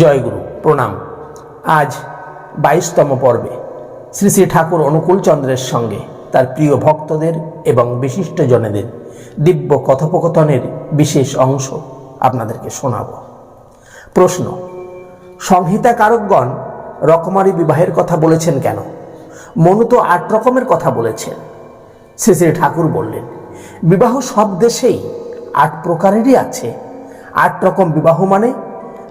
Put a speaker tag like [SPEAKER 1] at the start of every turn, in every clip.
[SPEAKER 1] জয়গুরু, প্রণাম। আজ বাইশতম পর্বে শ্রী শ্রী ঠাকুর অনুকূল চন্দ্রের সঙ্গে তার প্রিয় ভক্তদের এবং বিশিষ্টজনেদের দিব্য কথোপকথনের বিশেষ অংশ আপনাদেরকে শোনাব। প্রশ্ন সংহিতাকারকগণ রকমারি বিবাহের কথা বলেছেন কেন? মনু তো আট রকমের কথা বলেছেন। শ্রী শ্রী ঠাকুর বললেন, বিবাহ সব দেশেই আট প্রকারেরই আছে। আট রকম বিবাহ মানে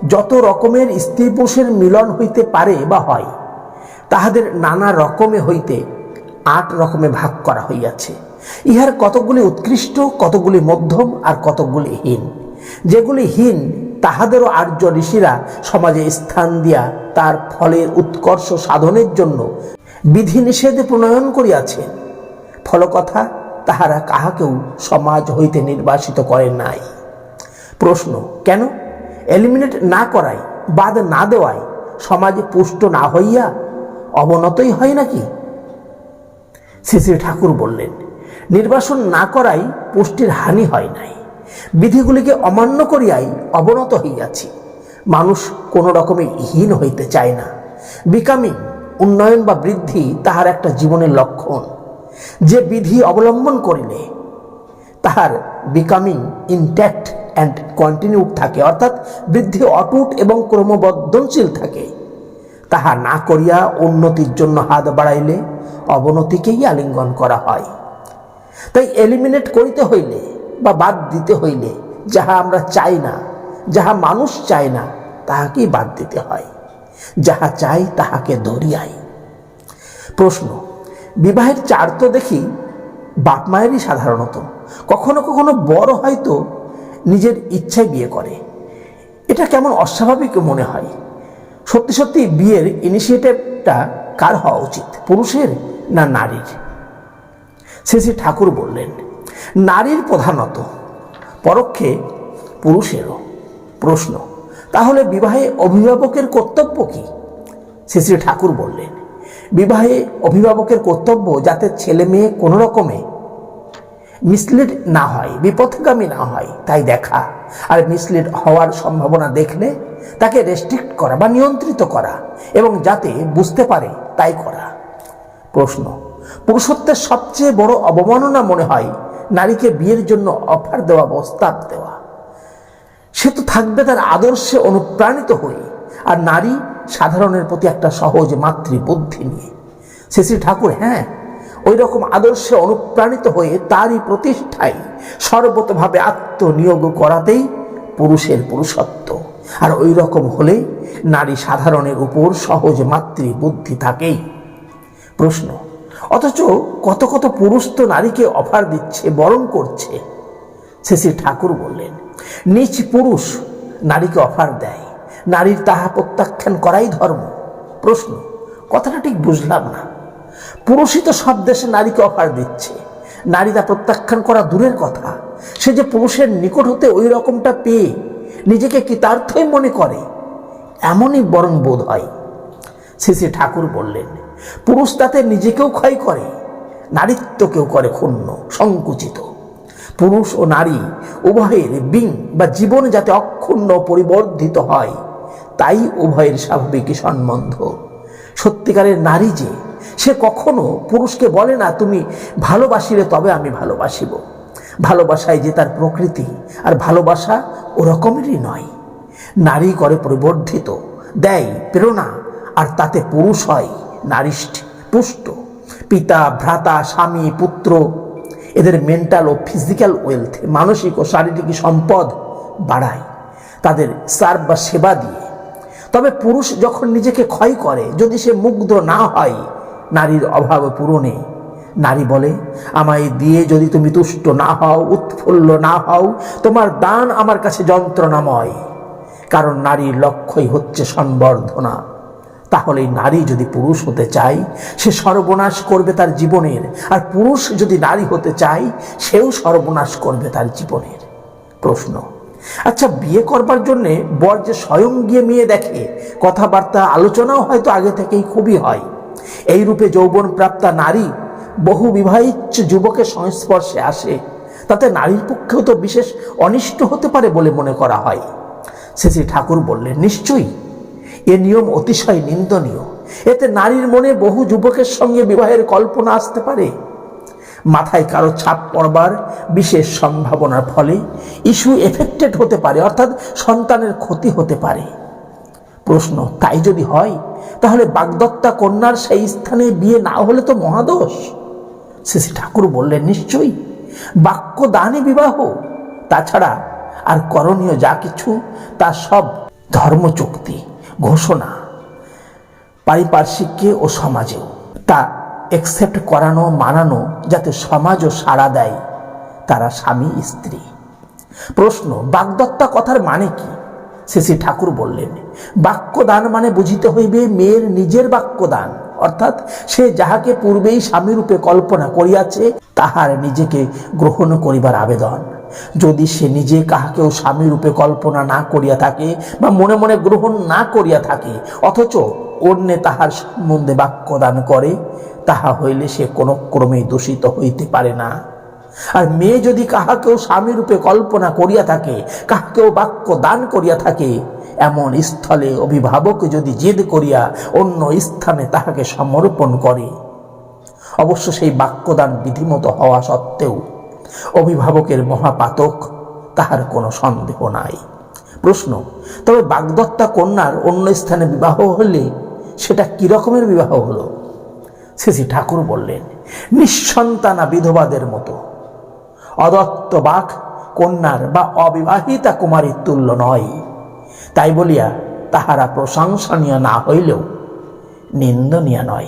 [SPEAKER 1] যত রকমের স্ত্রী পুরুষের মিলন হইতে পারে বা হয়, তাহাদের নানা রকমে হইতে আট রকমে ভাগ করা হইয়াছে। ইহার কতকগুলি উৎকৃষ্ট কতগুলি মধ্যম আর কতকগুলি হীন। যেগুলি হীন, তাহাদেরও আর্য ঋষিরা সমাজে স্থান দিয়া তার ফলের উৎকর্ষ সাধনের জন্য বিধিনিষেধ প্রণয়ন করিয়াছেন ফলকথা তাহারা কাহাকেও সমাজ হইতে নির্বাসিত করেন নাই। প্রশ্ন, কেন? এলিমিনেট না করাই বাদ না দেওয়ায় সমাজে পুষ্ট না হইয়া অবনতই হয় নাকি? শ্রী শ্রী ঠাকুর বললেন, নির্বাসন না করাই পুষ্টির হানি হয় নাই। বিধিগুলিকে অমান্য করিয়াই অবনত হইয়াছি। মানুষ কোনো রকমে হীন হইতে চায় না। বিকামিং, উন্নয়ন বা বৃদ্ধি তাহার একটা জীবনের লক্ষণ। যে বিধি অবলম্বন করিলে, তাহার বিকামিং ইনট্যাক্ট অ্যান্ড কন্টিনিউড থাকে, অর্থাৎ বৃদ্ধি অটুট এবং ক্রমবর্ধনশীল থাকে। তাহা না করিয়া উন্নতির জন্য হাত বাড়াইলে অবনতিকেই আলিঙ্গন করা হয়। তাই এলিমিনেট করিতে হইলে বা বাদ দিতে হইলে যাহা আমরা চাই না, যাহা মানুষ চায় না, তাহাকেই বাদ দিতে হয়। যাহা চাই তাহাকে দরিয়াই প্রশ্ন, বিবাহের চার তো দেখি বাপ মায়েরই সাধারণত। কখনো কখনো বড় হয়তো নিজের ইচ্ছায় বিয়ে করে। এটা কেমন অস্বাভাবিক মনে হয়? সত্যি সত্যি বিয়ের ইনিশিয়েটিভটা কার হওয়া উচিত, পুরুষের না নারীর? শ্রী শ্রী ঠাকুর বললেন, নারীর প্রধানত পরোক্ষে পুরুষেরও প্রশ্ন, তাহলে বিবাহে অভিভাবকের কর্তব্য কি? শ্রী শ্রী ঠাকুর বললেন, বিবাহে অভিভাবকের কর্তব্য যাতে ছেলে মেয়ে কোনো রকমে মিসলিড না হয়, বিপথগামী না হয়, তাই দেখা। আর মিসলিড হওয়ার সম্ভাবনা দেখলে তাকে রেস্ট্রিক্ট করা বা নিয়ন্ত্রিত করা এবং যাতে বুঝতে পারে তাই করা। প্রশ্ন, পুরুষত্বের সবচেয়ে বড় অবমাননা মনে হয় নারীকে বিয়ের জন্য অফার দেওয়া প্রস্তাব দেওয়া। সে তো থাকবে তার আদর্শে অনুপ্রাণিত হয়ে, আর নারী সাধারণের প্রতি একটা সহজ মাতৃবুদ্ধি নিয়ে। শ্রী শ্রী ঠাকুর হ্যাঁ ওই রকম আদর্শে অনুপ্রাণিত হয়ে তারই প্রতিষ্ঠায় সর্বতভাবে আত্মনিয়োগ করাতেই পুরুষের পুরুষত্ব। আর ওই রকম হলে নারী সাধারণের উপর সহজ মাতৃবুদ্ধি থাকেই। প্রশ্ন, অথচ কত কত পুরুষ তো নারীকে অফার দিচ্ছে, বরণ করছে। শ্রী ঠাকুর বললেন নিচ পুরুষ নারীকে অফার দেয়, নারীর তাহা প্রত্যাখ্যান করাই ধর্ম। প্রশ্ন, কথাটা ঠিক বুঝলাম না। পুরুষই তো সব দেশে নারীকে অফার দিচ্ছে। নারী তা প্রত্যাখ্যান করা দূরের কথা। সে যে পুরুষের নিকট হতে ওই রকমটা পেয়ে নিজেকে কৃতার্থই মনে করে? এমনই বরং বোধ হয়। শ্রী ঠাকুর বললেন, পুরুষ তাতে নিজেকেও ক্ষয় করে, নারীত্বকেও করে ক্ষুণ্ণ, সংকুচিত। পুরুষ ও নারী উভয়ের বিং বা জীবন যাতে অক্ষুণ্ণ পরিবর্ধিত হয়, তাই উভয়ের স্বাভাবিক সম্বন্ধ। সত্যিকারের নারী যে সে কখনো পুরুষকে বলে না, তুমি ভালোবাসিলে তবে আমি ভালোবাসিব। ভালোবাসায় যে তার প্রকৃতি, আর ভালোবাসা ওরকমেরই নয়। নারী করে পরিবর্ধিত, দেয় প্রেরণা, আর তাতে পুরুষ হয় নারিষ্ঠ পুষ্ট পিতা, ভ্রাতা, স্বামী, পুত্র, এদের মেন্টাল ও ফিজিক্যাল ওয়েলথ মানসিক ও শারীরিক সম্পদ বাড়ায়, তাদের সার্ভ বা সেবা দিয়ে। তবে পুরুষ যখন নিজেকে ক্ষয় করে, যদি সে মুগ্ধ না হয় নারীর অভাব পূরণে। নারী বলে, আমায় দিয়ে যদি তুমি তুষ্ট না হও, উৎফুল্ল না হও, তোমার দান আমার কাছে যন্ত্রণাময়। কারণ নারীর লক্ষ্যই হচ্ছে সংবর্ধনা তাহলে নারী যদি পুরুষ হতে চায়, সে সর্বনাশ করবে তার জীবনের। আর পুরুষ যদি নারী হতে চায়, সেও সর্বনাশ করবে তার জীবনের। প্রশ্ন। আচ্ছা বিয়ে করবার জন্যে বর যে স্বয়ং গিয়ে মেয়ে দেখে, কথাবার্তা, আলোচনাও হয়তো আগে থেকেই খুবই হয়। এই রূপে যৌবন প্রাপ্তা নারী বহু বিবাহিত যুবকের সংস্পর্শে আসে। তাতে নারীর পক্ষেও তো বিশেষ অনিষ্ট হতে পারে বলে মনে করা হয়। শ্রী শ্রী ঠাকুর বললেন, নিশ্চয়ই। এ নিয়ম অতিশয় নিন্দনীয়। এতে নারীর মনে বহু যুবকের সঙ্গে বিবাহের কল্পনা আসতে পারে। মাথায় কারও ছাপ পড়বার বিশেষ সম্ভাবনার ফলে ইস্যু এফেক্টেড হতে পারে, অর্থাৎ সন্তানের ক্ষতি হতে পারে। প্রশ্ন, তাই যদি হয়, তাহলে বাগদত্তা কন্যার সেই স্থানে বিয়ে না হলে তো মহাদোষ। শ্রী ঠাকুর বললেন, নিশ্চয়ই। বাক্য দানে বিবাহ, তাছাড়া আর করণীয় যা কিছু, তা সব ধর্মচুক্তি, ঘোষণা। পারিপার্শ্বিককে ও সমাজেও। তা একসেপ্ট করানো, মানানো, যাতে সমাজও সাড়া দেয়, তারা স্বামী স্ত্রী প্রশ্ন, বাগদত্তা কথার মানে কি? শ্রী ঠাকুর বললেন, বাক্যদান মানে বুঝিতে হইবে মেয়ের নিজের বাক্যদান। অর্থাৎ সে যাহাকে পূর্বেই স্বামীরূপে কল্পনা করিয়াছে, তাহার নিজেকে গ্রহণ করিবার আবেদন। যদি সে নিজে কাহাকেও স্বামীরূপে কল্পনা না করিয়া থাকে বা মনে মনে গ্রহণ না করিয়া থাকে, অথচ অন্যে তাহার সম্বন্ধে বাক্যদান করে, তাহা হইলে সে কোনো ক্রমেই দূষিত হইতে পারে না। আর মেয়ে যদি কাহাকেও স্বামীরূপে কল্পনা করিয়া থাকে, কাহাকেও বাক্য দান করিয়া থাকে, এমন স্থলে অভিভাবক যদি জেদ করিয়া অন্য স্থানে তাহাকে সমর্পণ করে। অবশ্য সেই বাক্যদান বিধিমত হওয়া সত্ত্বেও অভিভাবকের মহাপাতক তাহার কোনো সন্দেহ নাই। প্রশ্ন, তবে বাগদত্তা কন্যার অন্য স্থানে বিবাহ হলে সেটা কি রকমের বিবাহ হলো? শ্রী ঠাকুর বললেন, নিঃসন্তানা বিধবাদের মতো। অদত্ত বাক কন্যার বা অবিবাহিতা কুমারীর তুল্য নয়। তাই বলিয়া তাহারা প্রশংসনীয় না হইলেও নিন্দনীয় নয়।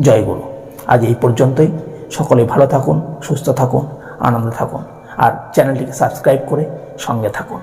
[SPEAKER 1] জয় গুরু। আজ এই পর্যন্তই। সকলে ভালো থাকুন, সুস্থ থাকুন, আনন্দে থাকুন। আর চ্যানেলটিকে সাবস্ক্রাইব করে সঙ্গে থাকুন।